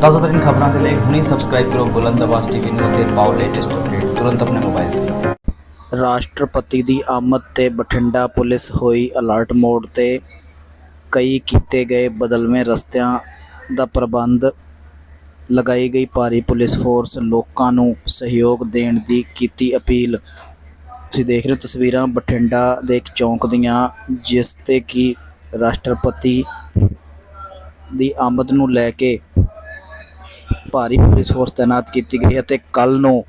ਤਾਜ਼ਾ ਖਬਰਾਂ ਦੇ ਲਈ ਹੁਣੇ ਸਬਸਕ੍ਰਾਈਬ ਕਰੋ ਬੁਲੰਦ ਆਵਾਜ਼ ਟੀਵੀ ਨੂੰ ਅਤੇ ਪਾਓ ਲੇਟੈਸਟ ਅਪਡੇਟ ਤੁਰੰਤ ਆਪਣੇ ਮੋਬਾਈਲ ਤੇ। ਰਾਸ਼ਟਰਪਤੀ ਦੀ ਆਮਦ ਤੇ ਬਠਿੰਡਾ ਪੁਲਿਸ ਹੋਈ ਅਲਰਟ ਮੋਡ ਤੇ ਕਈ ਕੀਤੇ ਗਏ ਬਦਲਵੇਂ ਰਸਤਿਆਂ ਦਾ ਪ੍ਰਬੰਧ, ਲਗਾਈ ਗਈ ਭਾਰੀ ਪੁਲਿਸ ਫੋਰਸ ਲੋਕਾਂ ਨੂੰ ਸਹਿਯੋਗ ਦੇਣ ਦੀ ਕੀਤੀ ਅਪੀਲ। ਤੁਸੀਂ ਦੇਖ ਰਹੇ ਹੋ ਤਸਵੀਰਾਂ ਬਠਿੰਡਾ ਦੇ ਇੱਕ ਚੌਂਕ ਦੀਆਂ, ਜਿਸ ਤੇ ਕਿ ਰਾਸ਼ਟਰਪਤੀ ਦੀ ਆਮਦ ਨੂੰ ਲੈ ਕੇ ਭਾਰੀ ਪੁਲਿਸ ਫੋਰਸ ਤਾਇਨਾਤ ਕੀਤੀ ਗਈ ਹੈ ਅਤੇ ਕੱਲ ਨੂੰ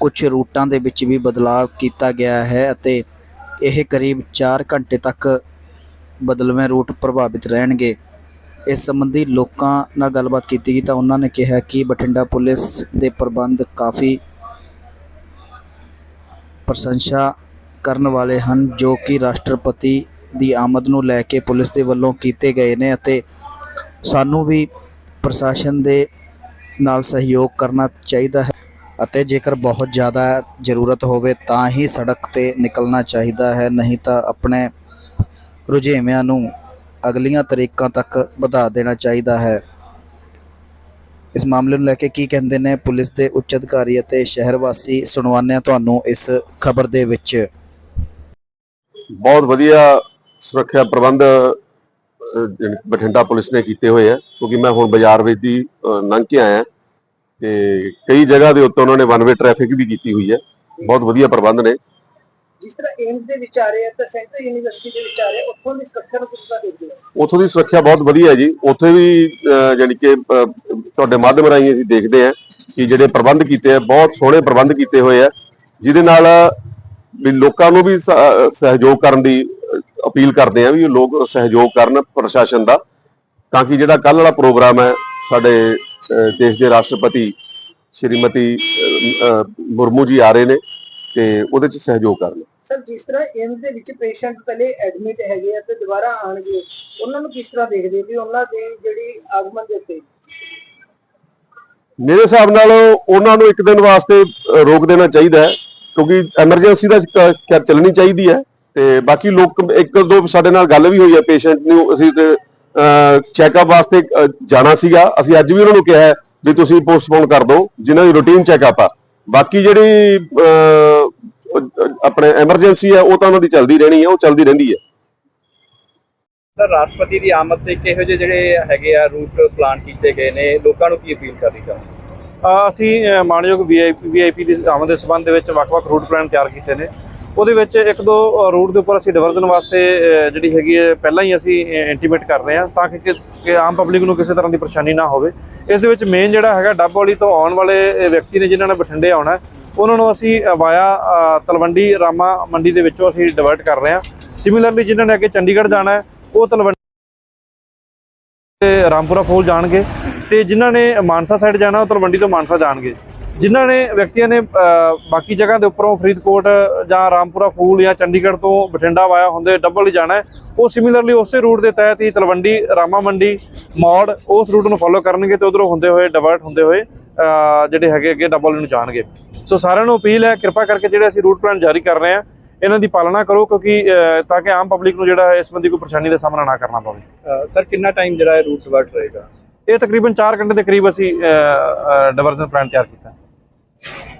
ਕੁਝ ਰੂਟਾਂ ਦੇ ਵਿੱਚ ਵੀ ਬਦਲਾਅ ਕੀਤਾ ਗਿਆ ਹੈ ਅਤੇ ਇਹ ਕਰੀਬ 4 ਘੰਟੇ ਤੱਕ ਬਦਲਵੇਂ ਰੂਟ ਪ੍ਰਭਾਵਿਤ ਰਹਿਣਗੇ। ਇਸ ਸੰਬੰਧੀ ਲੋਕਾਂ ਨਾਲ ਗੱਲਬਾਤ ਕੀਤੀ ਗਈ ਤਾਂ ਉਹਨਾਂ ਨੇ ਕਿਹਾ ਕਿ ਬਠਿੰਡਾ ਪੁਲਿਸ ਦੇ ਪ੍ਰਬੰਧ ਕਾਫੀ ਪ੍ਰਸ਼ੰਸਾ ਕਰਨ ਵਾਲੇ ਹਨ, ਜੋ ਕਿ ਰਾਸ਼ਟਰਪਤੀ ਦੀ ਆਮਦ ਨੂੰ ਲੈ ਕੇ ਪੁਲਿਸ ਦੇ ਵੱਲੋਂ ਕੀਤੇ ਗਏ ਨੇ ਅਤੇ ਸਾਨੂੰ ਵੀ ਪ੍ਰਸ਼ਾਸਨ ਦੇ ਨਾਲ ਸਹਿਯੋਗ ਕਰਨਾ ਚਾਹੀਦਾ ਹੈ ਅਤੇ ਜੇਕਰ ਬਹੁਤ ਜ਼ਿਆਦਾ ਜ਼ਰੂਰਤ ਹੋਵੇ ਤਾਂ ਹੀ ਸੜਕ ਤੇ ਨਿਕਲਣਾ ਚਾਹੀਦਾ ਹੈ, ਨਹੀਂ ਤਾਂ ਆਪਣੇ ਰੁਝੇਵਿਆਂ ਨੂੰ ਅਗਲੀਆਂ ਤਰੀਕਾਂ ਤੱਕ ਵਧਾ ਦੇਣਾ ਚਾਹੀਦਾ ਹੈ। ਇਸ ਮਾਮਲੇ ਨੂੰ ਲੈ ਕੇ ਕੀ ਕਹਿੰਦੇ ਨੇ ਪੁਲਿਸ ਦੇ ਉੱਚ ਅਧਿਕਾਰੀ ਅਤੇ ਸ਼ਹਿਰ ਵਾਸੀ ਸੁਣਵਾਉਂਦੇ ਹਾਂ ਤੁਹਾਨੂੰ ਇਸ ਖਬਰ ਦੇ ਵਿੱਚ? ਬਹੁਤ ਵਧੀਆ ਸੁਰੱਖਿਆ ਪ੍ਰਬੰਧ ਬਠਿੰਡਾ ਪੁਲਿਸ ਨੇ ਕੀਤੇ ਹੋਏ ਆ ਕਿਉਂਕਿ ਮੈਂ ਹੁਣ ਬਾਜ਼ਾਰ ਵਿੱਚ ਦੀ ਲੰਘ ਕੇ ਆਇਆ ਤੇ ਕਈ ਜਗ੍ਹਾ ਦੇ ਉੱਤੇ ਉਹਨਾਂ ਨੇ ਵਨ ਵੇ ਟ੍ਰੈਫਿਕ ਵੀ ਕੀਤੀ ਹੋਈ ਹੈ। ਬਹੁਤ ਵਧੀਆ ਪ੍ਰਬੰਧ ਨੇ। ਜਿਸ ਤਰ੍ਹਾਂ ਏਮਸ ਦੇ ਵਿੱਚ ਆ ਆ ਤਾਂ ਸੈਂਟਰ ਯੂਨੀਵਰਸਿਟੀ ਦੇ ਵਿੱਚ ਆ ਰਹੇ ਆ, ਉੱਥੋਂ ਦੀ ਸੁਰੱਖਿਆ ਨੂੰ ਕਿਸ ਤਰ੍ਹਾਂ ਦੇਖਦੇ ਹੋ? ਉੱਥੋਂ ਦੀ ਸੁਰੱਖਿਆ ਬਹੁਤ ਵਧੀਆ ਹੈ ਜੀ। ਉੱਥੇ ਵੀ ਜਾਣੀ ਕਿ ਤੁਹਾਡੇ ਮਾਧਿਅਮ ਰਾਹੀਂ ਅਸੀਂ ਦੇਖਦੇ ਹਾਂ ਕਿ ਜਿਹੜੇ ਪ੍ਰਬੰਧ ਕੀਤੇ ਆ ਬਹੁਤ ਸੋਹਣੇ ਪ੍ਰਬੰਧ ਕੀਤੇ ਹੋਏ ਆ। ਜਿਹਦੇ ਨਾਲ ਵੀ ਲੋਕਾਂ ਨੂੰ ਵੀ ਸਹਿਯੋਗ ਕਰਨ ਦੀ ਅਪੀਲ ਕਰਦੇ ਆ ਵੀ ਲੋਕ ਸਹਿਯੋਗ ਕਰਨ ਪ੍ਰਸ਼ਾਸਨ ਦਾ ਤਾਂ ਕਿ ਜਿਹੜਾ ਕੱਲ ਵਾਲਾ ਪ੍ਰੋਗਰਾਮ ਹੈ ਸਾਡੇ ਦੇਸ਼ ਦੇ ਰਾਸ਼ਟਰਪਤੀ ਸ਼੍ਰੀਮਤੀ ਮੁਰਮੂ ਜੀ ਆ ਰਹੇ ਨੇ ਤੇ ਉਹਦੇ ਚ ਸਹਿਯੋਗ ਕਰਨ। ਸਰ ਜਿਸ ਤਰ੍ਹਾਂ ਏਮਸ ਦੇ ਵਿੱਚ ਪੇਸ਼ੈਂਟ ਪਹਿਲੇ ਐਡਮਿਟ ਹੈਗੇ ਆ ਤੇ ਦੁਬਾਰਾ ਆਣਗੇ ਉਹਨਾਂ ਨੂੰ ਕਿਸ ਤਰ੍ਹਾਂ ਦੇਖਦੇ ਵੀ ਉਹਨਾਂ ਦੀ ਜਿਹੜੀ ਆਗਮਨ ਦੇ ਉੱਤੇ? ਮੇਰੇ ਹਿਸਾਬ ਨਾਲ ਉਹਨਾਂ ਨੂੰ ਇੱਕ ਦਿਨ ਵਾਸਤੇ ਰੋਕ ਦੇਣਾ ਚਾਹੀਦਾ ਹੈ ਕਿਉਂਕਿ ਐਮਰਜੈਂਸੀ ਦਾ ਚੱਲਣੀ ਚਾਹੀਦੀ ਹੈ। ਤੇ ਬਾਕੀ ਲੋਕ ਇੱਕ ਦੋ ਸਾਡੇ ਨਾਲ ਗੱਲ ਵੀ ਹੋਈ ਹੈ ਪੇਸ਼ੈਂਟ ਨੂੰ ਅਸੀਂ ਤੇ ਚੈੱਕਅਪ ਵਾਸਤੇ ਜਾਣਾ ਸੀਗਾ। ਅਸੀਂ ਅੱਜ ਵੀ ਉਹਨਾਂ ਨੂੰ ਕਿਹਾ ਹੈ ਵੀ ਤੁਸੀਂ ਪੋਸਟਪੋਨ ਕਰ ਦਿਓ ਜਿਨ੍ਹਾਂ ਦੀ ਰੂਟੀਨ ਚੈੱਕਅਪ ਆ। ਬਾਕੀ ਜਿਹੜੀ ਆਪਣੇ ਐਮਰਜੈਂਸੀ ਹੈ ਉਹ ਤਾਂ ਉਹਨਾਂ ਦੀ ਚੱਲਦੀ ਰਹਿਣੀ ਹੈ ਉਹ ਚੱਲਦੀ ਰਹਿੰਦੀ ਹੈ ਸਰ ਰਾਸ਼ਟਰਪਤੀ ਦੀ ਆਮਦ ਤੇ ਕਿਹੋ ਜਿਹੇ ਜਿਹੜੇ ਹੈਗੇ ਆ ਰੂਟ ਪਲਾਨ ਕੀਤੇ ਗਏ ਨੇ? ਲੋਕਾਂ ਨੂੰ ਕੀ ਅਪੀਲ ਕਰਨੀ ਚਾਹੁੰਦੇ ਅਸੀਂ ਅ, ਮਾਣਯੋਗ ਵੀਆਈਪੀ ਵੀਆਈਪੀ ਦੀ ਆਮਦ ਦੇ ਸਬੰਧ ਦੇ ਵਿੱਚ ਵੱਖ-ਵੱਖ ਰੂਟ ਪਲਾਨ ਤਿਆਰ ਕੀਤੇ ਨੇ। ਉਹਦੇ ਵਿੱਚ ਇੱਕ ਦੋ ਰੂਟ ਦੇ ਉੱਪਰ ਅਸੀਂ ਡਿਵਰਜ਼ਨ ਵਾਸਤੇ ਜਿਹੜੀ ਹੈਗੀ ਹੈ, ਪਹਿਲਾਂ ਹੀ ਅਸੀਂ ਇੰਟੀਮੇਟ ਕਰ ਰਹੇ ਹਾਂ ਤਾਂ ਕਿ ਆਮ ਪਬਲਿਕ ਨੂੰ ਕਿਸੇ ਤਰ੍ਹਾਂ ਦੀ ਪਰੇਸ਼ਾਨੀ ਨਾ ਹੋਵੇ। ਇਸ ਦੇ ਵਿੱਚ ਮੇਨ ਜਿਹੜਾ ਹੈਗਾ ਡੱਬ ਵਾਲੀ ਤੋਂ ਆਉਣ ਵਾਲੇ ਵਿਅਕਤੀ ਨੇ ਜਿਨ੍ਹਾਂ ਨੇ ਬਠਿੰਡੇ ਆਉਣਾ ਉਹਨਾਂ ਨੂੰ ਅਸੀਂ ਵਾਇਆ ਤਲਵੰਡੀ ਰਾਮਾ ਮੰਡੀ ਦੇ ਵਿੱਚੋਂ ਅਸੀਂ ਡਿਵਰਟ ਕਰ ਰਹੇ ਹਾਂ। ਸਿਮਿਲਰਲੀ ਜਿਨ੍ਹਾਂ ਨੇ ਅੱਗੇ ਚੰਡੀਗੜ੍ਹ ਜਾਣਾ ਉਹ ਤਲਵੰਡੀ ਤੇ ਰਾਮਪੁਰਾ ਫੋਲ ਜਾਣਗੇ ਤੇ ਜਿਨ੍ਹਾਂ ਨੇ ਮਾਨਸਾ ਸਾਈਡ ਜਾਣਾ, ਉਹ ਤਲਵੰਡੀ ਤੋਂ ਮਾਨਸਾ ਜਾਣਗੇ। ਜਿਨ੍ਹਾਂ ਨੇ ਵਿਅਕਤੀਆਂ ਨੇ ਬਾਕੀ ਜਗ੍ਹਾ ਦੇ ਉੱਪਰੋਂ ਫਰੀਦਕੋਟ ਜਾਂ ਰਾਮਪੁਰਾ ਫੂਲ ਜਾਂ ਚੰਡੀਗੜ੍ਹ ਤੋਂ ਬਠਿੰਡਾ ਵਾਇਆ ਹੁੰਦੇ ਡਬਲ ਹੀ ਜਾਣਾ ਉਹ ਸਿਮਿਲਰਲੀ ਉਸੇ ਰੂਟ ਦੇ ਤਹਿਤ ਹੀ ਤਲਵੰਡੀ ਰਾਮਾ ਮੰਡੀ ਮੌੜ ਉਸ ਰੂਟ ਨੂੰ ਫੋਲੋ ਕਰਨਗੇ ਤੇ ਉਧਰੋਂ ਹੁੰਦੇ ਹੋਏ ਡਿਵਰਟ ਹੁੰਦੇ ਹੋਏ ਜਿਹੜੇ ਹੈਗੇ ਅੱਗੇ ਡਬਲ ਨੂੰ ਜਾਣਗੇ। ਸੋ ਸਾਰਿਆਂ ਨੂੰ ਅਪੀਲ ਹੈ ਕਿਰਪਾ ਕਰਕੇ ਜਿਹੜੇ ਅਸੀਂ ਰੂਟ ਪਲਾਨ ਜਾਰੀ ਕਰ ਰਹੇ ਹਾਂ ਇਹਨਾਂ ਦੀ ਪਾਲਣਾ ਕਰੋ ਕਿਉਂਕਿ ਤਾਂ ਕਿ ਆਮ ਪਬਲਿਕ ਨੂੰ ਜਿਹੜਾ ਹੈ ਇਸ ਸੰਬੰਧੀ ਕੋਈ ਪਰੇਸ਼ਾਨੀ ਦਾ ਸਾਹਮਣਾ ਨਾ ਕਰਨਾ ਪਵੇ। ਸਰ ਕਿੰਨਾ ਟਾਈਮ ਜਿਹੜਾ ਹੈ ਰੂਟ ਡਿਵਰਟ ਰਹੇਗਾ? ਇਹ ਤਕਰੀਬਨ 4 ਘੰਟੇ ਦੇ ਕਰੀਬ ਅਸੀਂ ਡਿਵਰਜਨ ਪਲਾਨ ਤਿਆਰ ਕੀਤਾ। Thank you.